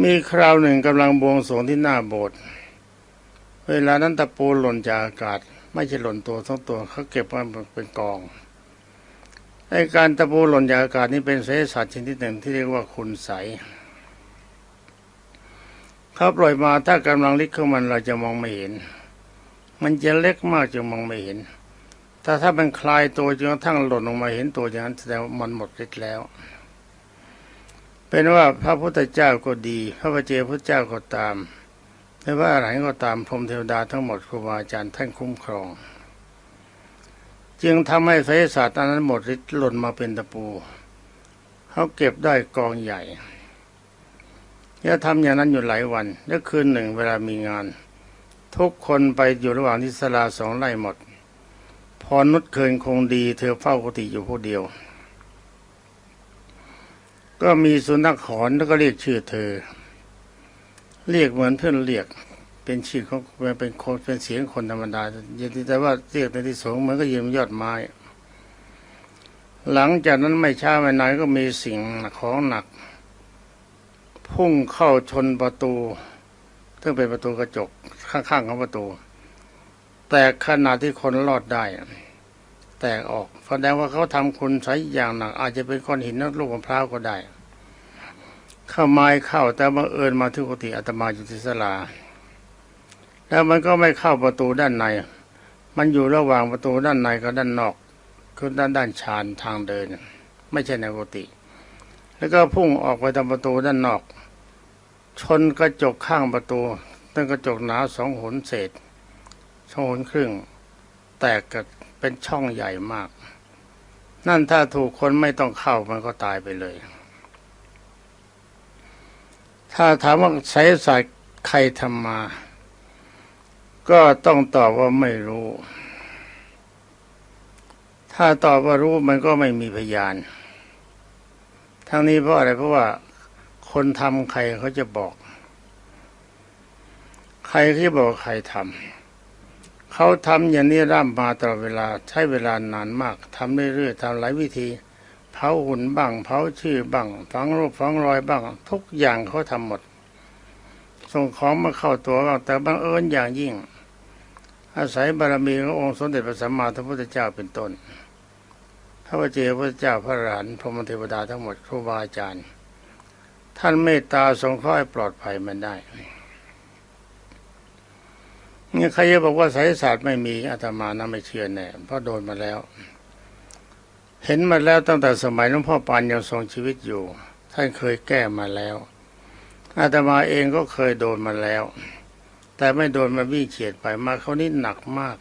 มีคราวหนึ่งกำลังบวงสรวงที่หน้าโบสถ์เวลานั้นตะปูหล่นจากอากาศ ไม่ใช่หล่นตัวทั้งตัวเขาเก็บไว้เป็นกองไอการตะปูหล่นจากอากาศนี่เป็นเศษสัตว์ชนิดหนึ่งที่เรียกว่าคุณใสเขาปล่อยมาถ้ากำลังลิกของมันเราจะมองไม่เห็น มันจะเล็กมากจนมองไม่เห็น แต่ถ้ามันคลายตัวจนกระทั่งหล่นลงมาเห็นตัวอย่างนั้นแสดงว่ามันหมดฤทธิ์แล้ว เป็นว่าพระพุทธเจ้าก็ดี พระปเจพุทธเจ้าก็ตามไม่ว่าอะไรก็ตามพรมเทวดาทั้งหมดครูบาอาจารย์ท่านคุ้มครอง จึงทำให้ไสยศาสตร์อันนั้นหมดฤทธิ์หล่นมาเป็นตะปูเขาเก็บได้กองใหญ่แล้วทำอย่างนั้นอยู่หลายวันแล้วคืนหนึ่งเวลามีงาน ทุกคนไปอยู่ระหว่างที่ศาลาสองไร่หมดพอนุชเคินคงดีเธอเฝ้ากุฏิอยู่ผู้เดียว ก็มีสุนัขหอนแล้วก็เรียกชื่อเธอ เรียกเหมือนเพื่อนเรียก เป็นชื่อของเป็นคนเป็นเสียงคนธรรมดาอย่แต่ว่าเรียกในที่สูงเหมือนก็ยืนยอดไม้ หลังจากนั้นไม่ช้าไม่นานก็มีสิ่งของหนัก พุ่งเข้าชนประตูซึ่งเป็นประตูกระจกข้างๆของประตู แต่ขณะที่คนรอดได้ แตกออกแสดงว่าเขาทำคุณใช้อย่างหนัก อาจจะเป็นก้อนหินนักลูกมะพร้าวก็ได้ เข้าไม้เข้าแต่บังเอิญมาที่กุฏิอาตมาอยู่ที่ศาลาแล้วมันก็ไม่เข้าประตูด้านใน มันอยู่ระหว่างประตูด้านในกับด้านนอก คือด้านด้านชานทางเดิน ไม่ใช่ในกุฏิแล้วก็พุ่งออกไปทางประตูด้านนอก ชนกระจกข้างประตูตั้งกระจกหนาสองหนเศษสองหนครึ่ง แตกกับ เป็นช่องใหญ่มาก นั่นถ้าถูกคนไม่ต้องเข้ามันก็ตายไปเลย ถ้าถามว่าใช้สายใครทำมา ก็ต้องตอบว่าไม่รู้ ถ้าตอบว่ารู้มันก็ไม่มีพยาน ทั้งนี้เพราะอะไรเพราะว่าคนทำใครเขาจะบอก ใครที่บอกใครทำ เขาทำอย่างนี้ร่ำมาตลอดเวลาใช้เวลานานมากทำเรื่อยๆทำหลายวิธีเผาหุ่นบ้างเผาชื่อบ้างฝังรูปฝังรอยบ้าง ทุกอย่างเขาทำหมด ส่งของมาเข้าตัวบ้างแต่บังเอิญอย่างยิ่ง อาศัยบารมีขององค์สมเด็จพระสัมมาสัมพุทธเจ้าเป็นต้นพระเจ้าพระเจ้าพระหลานพรหมเทวดาทั้งหมดครูบาอาจารย์ ท่านเมตตาสงเคราะห์ปลอดภัยมันได้ นี่ใครจะบอกว่าไสยศาสตร์ไม่มีอาตมานะไม่เชื่อแน่เพราะโดนมาแล้ว เห็นมาแล้วตั้งแต่สมัยหลวงพ่อปานยังทรงชีวิตอยู่ ท่านเคยแก้มาแล้วอาตมาเองก็เคยโดนมาแล้ว แต่ไม่โดนมาวิ่งเฉียดไปมาเขานี่หนักมาก